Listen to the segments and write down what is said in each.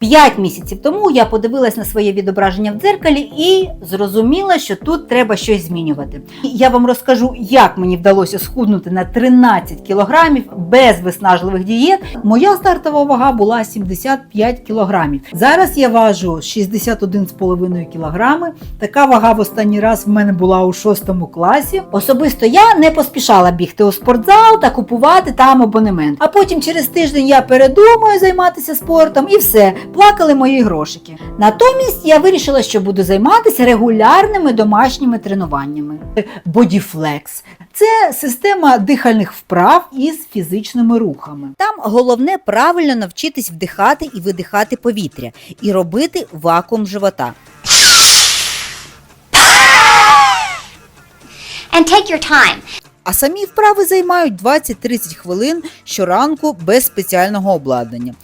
П'ять місяців тому я подивилась на своє відображення в дзеркалі і зрозуміла, що тут треба щось змінювати. Я вам розкажу, як мені вдалося схуднути на 13 кілограмів без виснажливих дієт. Моя стартова вага була 75 кілограмів. Зараз я важу 61,5 кілограми. Така вага в останній раз в мене була у 6 класі. Особисто я не поспішала бігти у спортзал та купувати там абонемент. А потім через тиждень я передумаю займатися спортом і все, плакали мої грошики. Натомість я вирішила, що буду займатися регулярними домашніми тренуваннями. Бодіфлекс це система дихальних вправ із фізичними рухами. Там головне правильно навчитись вдихати і видихати повітря і робити вакуум живота. And take your time. А самі вправи займають 20-30 хвилин щоранку без спеціального обладнання.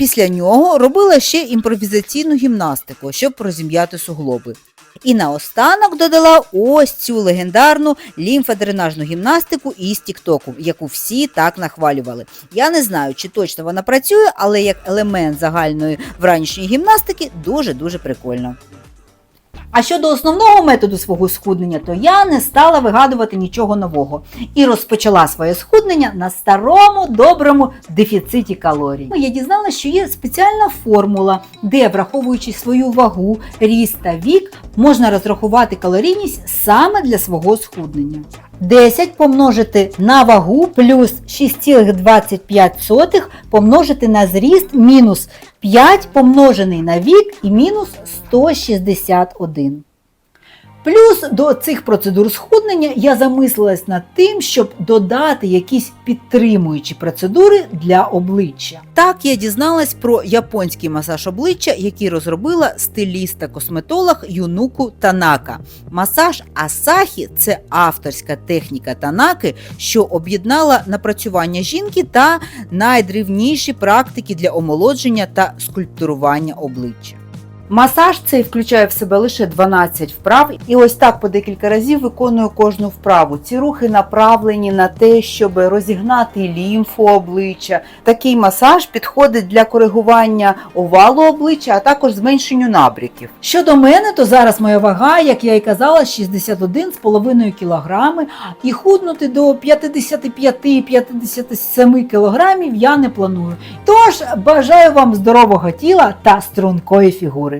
Після нього робила ще імпровізаційну гімнастику, щоб розім'яти суглоби. І наостанок додала ось цю легендарну лімфодренажну гімнастику із Тіктоку, яку всі так нахвалювали. Я не знаю, чи точно вона працює, але як елемент загальної вранішньої гімнастики дуже-дуже прикольно. А щодо основного методу свого схуднення, то я не стала вигадувати нічого нового і розпочала своє схуднення на старому доброму дефіциті калорій. Я дізналася, що є спеціальна формула, де, враховуючи свою вагу, ріст та вік, можна розрахувати калорійність саме для свого схуднення. 10 помножити на вагу плюс 6,25 помножити на зріст мінус 5 помножений на вік і мінус 161. Плюс до цих процедур схуднення я замислилась над тим, щоб додати якісь підтримуючі процедури для обличчя. Так я дізналась про японський масаж обличчя, який розробила стиліста-косметолог Юнуку Танака. Масаж Асахі це авторська техніка Танаки, що об'єднала напрацювання жінки та найдрівніші практики для омолодження та скульптурування обличчя. Масаж цей включає в себе лише 12 вправ, і ось так по декілька разів виконую кожну вправу. Ці рухи направлені на те, щоб розігнати лімфу обличчя. Такий масаж підходить для коригування овалу обличчя, а також зменшенню набряків. Щодо мене, то зараз моя вага, як я і казала, 61,5 кг, і худнути до 55-57 кг я не планую. Тож бажаю вам здорового тіла та стрункої фігури.